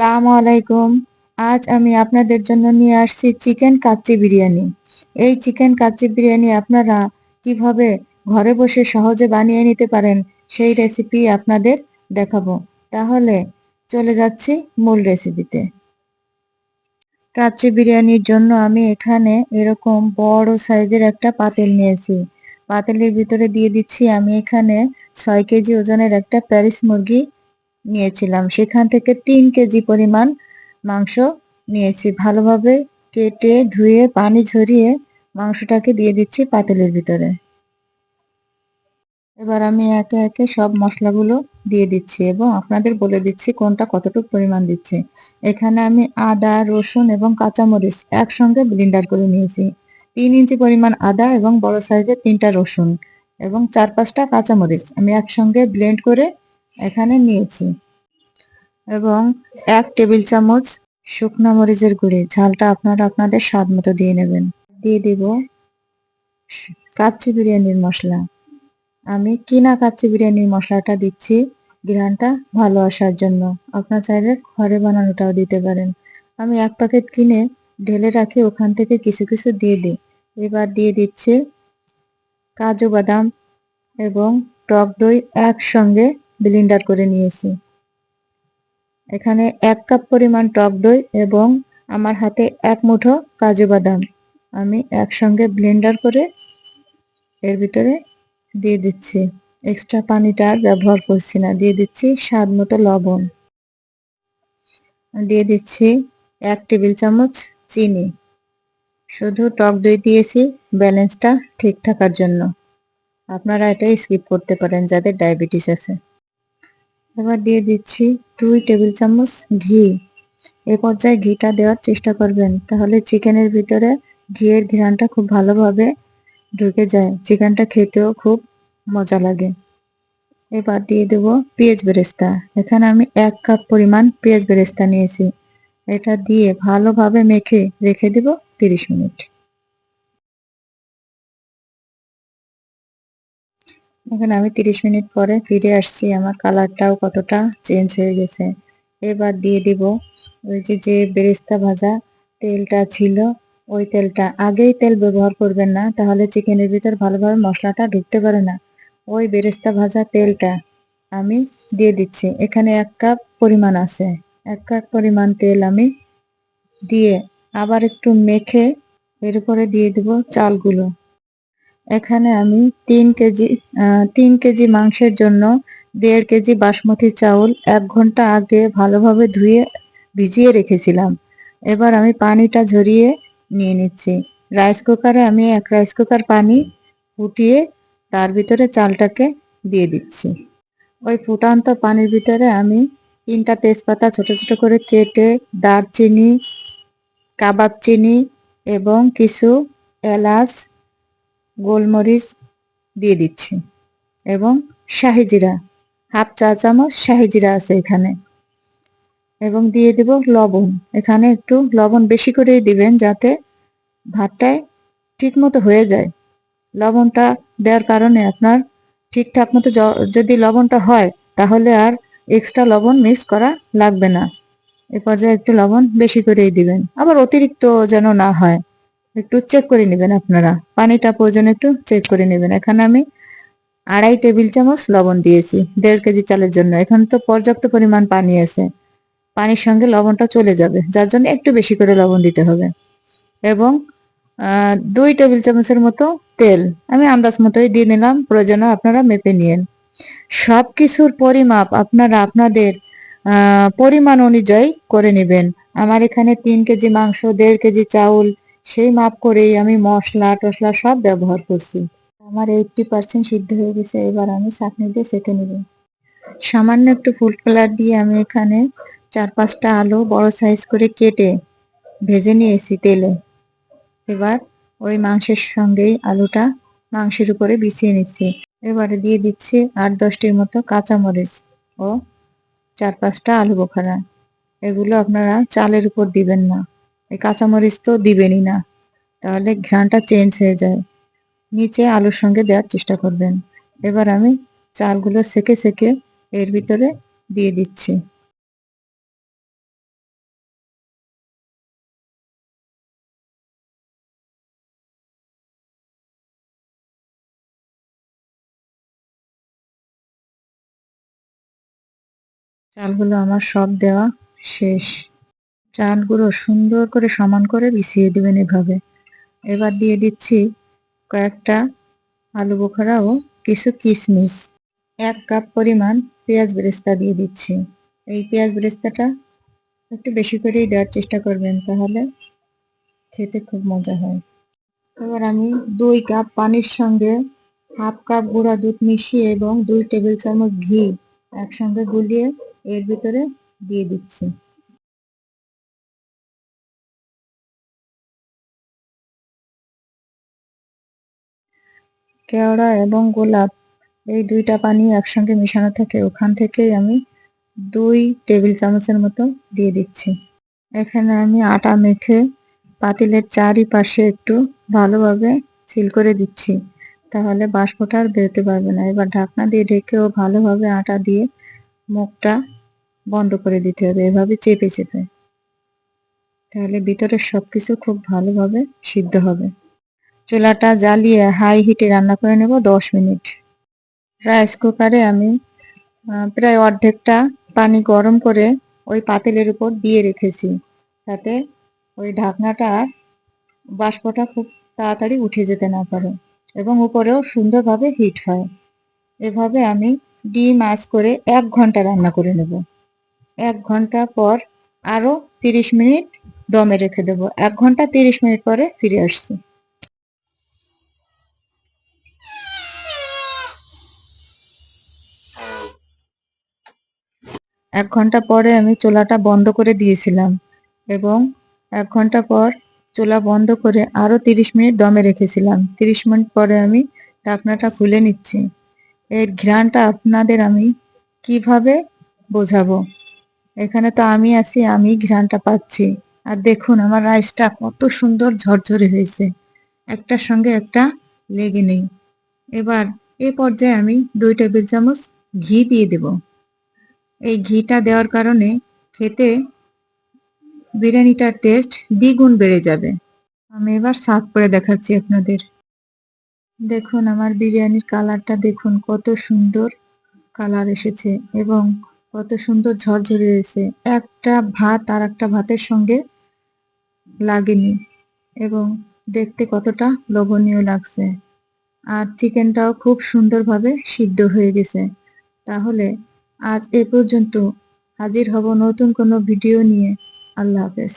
আসসালামু আলাইকুম। আজ আমি আপনাদের জন্য নিয়ে আসছি চিকেন কাচ্চি বিরিয়ানি। এই চিকেন কাচ্চি বিরিয়ানি আপনারা কীভাবে ঘরে বসে সহজে বানিয়ে নিতে পারেন সেই রেসিপি আপনাদের দেখাবো। তাহলে চলে যাচ্ছি মূল রেসিপিতে কাচ্চি বিরিয়ানির জন্য আমি এখানে এরকম বড় সাইজের একটা পাতিল নিয়েছি। পাতিলের ভিতরে দিয়ে দিচ্ছি আমি এখানে ছয় কেজি ওজনের একটা প্যারিস মুরগি নিয়েছিলাম। সেখান থেকে তিন কেজি পরিমাণ মাংস নিয়েছি। ভালোভাবে কেটে ধুয়ে পানি ঝরিয়ে মাংসটাকে দিয়ে দিচ্ছি পাতিলের ভিতরে। এবার আমি একে একে সব মশলাগুলো দিয়ে দিচ্ছি এবং আপনাদের বলে দিচ্ছি কোনটা কতটুকু পরিমাণ দিচ্ছে। এখানে আমি আদা, রসুন এবং কাঁচামরিচ একসঙ্গে ব্লিন্ডার করে নিয়েছি। তিন ইঞ্চি পরিমাণ আদা এবং বড় সাইজের তিনটা রসুন এবং চার পাঁচটা কাঁচামরিচ আমি একসঙ্গে ব্লেন্ড করে এখানে নিয়েছি। এবং এক টেবিল চামচ শুকনো মরিচের গুঁড়ি। ঝালটা আপনারা আপনাদের স্বাদ মতো দিয়ে নেবেন। দিয়ে দিব কাচ্চি বিরিয়ানির মশলা। আমি কিনা কাচ্চি বিরিয়ানির মশলাটা দিচ্ছি। ঘ্রানটা ভালো আসার জন্য। আপনার চাইলে ঘরে বানানোটাও দিতে পারেন। আমি এক প্যাকেট কিনে ঢেলে রাখি, ওখান থেকে কিছু কিছু দিয়ে দিই। এবার দিয়ে দিচ্ছে কাজু বাদাম এবং টক দই একসঙ্গে ব্লিন্ডার করে নিয়েছি। এখানে এক কাপ পরিমাণ টক দই এবং আমার হাতে এক মুঠো কাজু বাদাম। আমি একসঙ্গে ব্লেন্ডার করে এর ভিতরে দিয়ে দিচ্ছি। এক্সট্রা পানিটা আর ব্যবহার করছি না। দিয়ে দিচ্ছি স্বাদ মতো লবণ। দিয়ে দিচ্ছি এক টেবিল চামচ চিনি। শুধু টক দই দিয়েছি, ব্যালেন্সটা ঠিক থাকার জন্য। আপনারা এটাই স্কিপ করতে পারেন যাদের ডায়াবেটিস আছে। এবার দিয়ে দিচ্ছি দুই টেবিল চামচ ঘি। এ পর্যায়ে ঘিটা দেওয়ার চেষ্টা করবেন, তাহলে চিকেনের ভিতরে ঘিয়ের ঘ্রানটা খুব ভালোভাবে ঢুকে যায়। চিকেনটা খেতেও খুব মজা লাগে। এবার দিয়ে দেব পেঁয়াজ বেরেস্তা। এখানে আমি এক কাপ পরিমাণ পেঁয়াজ বেরেস্তা নিয়েছি। এটা দিয়ে ভালোভাবে মেখে রেখে দেব তিরিশ মিনিট। এখন আমি তিরিশ মিনিট পরে ফিরে আসছি। আমার কালারটাও কতটা চেঞ্জ হয়ে গেছে। এবার দিয়ে দিব ওই যে যে বেরেস্তা ভাজা তেলটা ছিল, ওই তেলটা। আগেই তেল ব্যবহার করবেন না, তাহলে চিকেনের ভিতর ভালোভাবে মশলাটা ঢুকতে পারে না। ওই বেরেস্তা ভাজা তেলটা আমি দিয়ে দিচ্ছি। এখানে এক কাপ পরিমাণ আছে। এক কাপ পরিমাণ তেল আমি দিয়ে আবার একটু মেখে এর উপরে দিয়ে দিব চালগুলো। এখানে আমি তিন কেজি তিন কেজি মাংসের জন্য দেড় কেজি বাসমতি চাউল এক ঘণ্টা আগে ভালোভাবে ধুয়ে ভিজিয়ে রেখেছিলাম। এবার আমি পানিটা ঝরিয়ে নিয়ে নিচ্ছি। রাইস কুকারে আমি এক রাইস কুকার পানি ফুটিয়ে তার ভিতরে চালটাকে দিয়ে দিচ্ছি। ওই ফুটান্ত পানির ভিতরে আমি তিনটা তেজপাতা ছোট ছোট করে কেটে দারচিনি, কাবাব চিনি এবং কিছু এলাচ গোলমরিচ দিয়ে দিচ্ছি এবং শাহিজিরা, হাফ চা চামচ শাহি জিরা আছে এখানে। এবং দিয়ে দেব লবণ। এখানে একটু লবণ বেশি করেই দিবেন যাতে ভাতটায় ঠিক মতো হয়ে যায়। লবণটা দেওয়ার কারণে আপনার ঠিকঠাক মতো যদি লবণটা হয়, তাহলে আর এক্সট্রা লবণ মিক্স করা লাগবে না। এ পর্যায়ে একটু লবণ বেশি করেই দিবেন। আবার অতিরিক্ত যেন না হয়। একটু চেক করে নেবেন আপনারা। পানিটা প্রয়োজন একটু চেক করে নেবেন। এখানে আমি আড়াই টেবিল চামচ লবণ দিয়েছি, দেড় কেজি চালের জন্য। এখানে তো পর্যাপ্ত পরিমাণ পানি আছে। পানির সঙ্গে লবণটা চলে যাবে, যার জন্য একটু বেশি করে লবণ দিতে হবে। এবং দুই টেবিল চামচের মতো তেল। আমি আন্দাজ মতোই দিয়ে নিলাম, প্রয়োজনে আপনারা মেপে নিয়েন। সব কিছুর পরিমাপ আপনারা আপনাদের পরিমাণ অনুযায়ী করে নেবেন। আমার এখানে তিন কেজি মাংস, দেড় কেজি চাউল সেই মাপ করেই আমি মশলা, টসলা সব ব্যবহার করছি। আমার এইটটি পার্সেন্ট সিদ্ধ হয়ে গেছে, এবার আমি চাটনি দিয়ে সেঁকে নেব। সামান্য একটু ফুড কালার দিয়ে আমি এখানে চার পাঁচটা আলু বড় সাইজ করে কেটে ভেজে নিয়েছি তেলে। এবার ওই মাংসের সঙ্গেই আলুটা মাংসের উপরে বিছিয়ে নিচ্ছি। এবারে দিয়ে দিচ্ছি আট দশটির মতো কাঁচামরিচ ও চার পাঁচটা আলু বোখারা। এগুলো আপনারা চালের উপর দিবেন না। এই কাঁচামরিচ তো দিবেনই না। তাহলে ঘ্রাণটা চেঞ্জ হয়ে যায়। নিচে আলুর সঙ্গে দেওয়ার চেষ্টা করবেন। এবার আমি চালগুলো সেকে সেকে এর ভিতরে দিয়ে দিচ্ছি। চালগুলো আমার সব দেওয়া শেষ। চালগুলো সুন্দর করে সমান করে বিছিয়ে দিবেন এভাবে। এবার দিয়ে দিচ্ছি কয়েকটা আলু বোখরা ও কিছু কিশমিশ এক কাপ পরিমাণ পেঁয়াজ বেরেস্তা দিয়ে দিচ্ছি। এই পেঁয়াজ বেরেস্তাটা একটু বেশি করেই দেওয়ার চেষ্টা করবেন, তাহলে খেতে খুব মজা হয়। এবার আমি দুই কাপ পানির সঙ্গে হাফ কাপ গুঁড়া দুধ মিশিয়ে এবং দুই টেবিল চামচ ঘি একসঙ্গে গুলিয়ে এর ভিতরে দিয়ে দিচ্ছি। কেওড়া এবং গোলাপ, এই দুইটা পানি একসঙ্গে মেশানো থাকে ওখান থেকেই আমি দুই টেবিল চামচের মতো দিয়ে দিচ্ছি। এখানে আমি আটা মেখে পাতিলের চারিপাশে একটু ভালোভাবে সিল করে দিচ্ছি, তাহলে বাষ্পটা আর বেরোতে পারবে না। এবার ঢাকনা দিয়ে ঢেকেও ভালোভাবে আটা দিয়ে মুখটা বন্ধ করে দিতে হবে, এভাবে চেপে চেপে। তাহলে ভিতরের সবকিছু খুব ভালোভাবে সিদ্ধ হবে। চুলাটা জ্বালিয়ে হাই হিটে রান্না করে নেব দশ মিনিট। রাইস কুকারে আমি প্রায় অর্ধেকটা পানি গরম করে ওই পাতিলের উপর দিয়ে রেখেছি। তাতে ওই ঢাকনাটা বাষ্পটা খুব তাড়াতাড়ি উঠে যেতে না পারে এবং উপরেও সুন্দরভাবে হিট হয়। এভাবে আমি ডিম আঁচ করে এক ঘণ্টা রান্না করে নেব। এক ঘণ্টা পর আরও তিরিশ মিনিট দমে রেখে দেবো। এক ঘণ্টা তিরিশ মিনিট পরে ফিরে আসছি। এক ঘণ্টা পরে আমি চুলাটা বন্ধ করে দিয়েছিলাম এবং এক ঘণ্টা পর চুলা বন্ধ করে আরও তিরিশ মিনিট দমে রেখেছিলাম। তিরিশ মিনিট পরে আমি ঢাকনাটা খুলে নিচ্ছি। এর ঘ্রাণটা আপনাদের আমি কীভাবে বোঝাবো? এখানে তো আমি আছি, আমি ঘ্রাণটা পাচ্ছি। আর দেখুন, আমার রাইসটা কত সুন্দর ঝরঝরে হয়েছে। একটার সঙ্গে একটা লেগে নেই। এবার এ পর্যায়ে আমি দুই টেবিল চামচ ঘি দিয়ে দেব। এই ঘিটা দেওয়ার কারণে খেতে বিরিয়ানিটার টেস্ট দ্বিগুণ বেড়ে যাবে। আমি এবার সার্ভ করে দেখাচ্ছি আপনাদের। দেখুন, আমার বিরিয়ানির কালারটা দেখুন, কত সুন্দর কালার এসেছে এবং কত সুন্দর ঝরঝরে রয়েছে একটা ভাত আর একটা ভাতের সঙ্গে লাগেনি এবং দেখতে কতটা লোভনীয় লাগছে। আর চিকেনটাও খুব সুন্দরভাবে সিদ্ধ হয়ে গেছে। তাহলে আজ এ পর্যন্ত হাজির হব নতুন কোনো ভিডিও নিয়ে। আল্লাহ হাফেজ।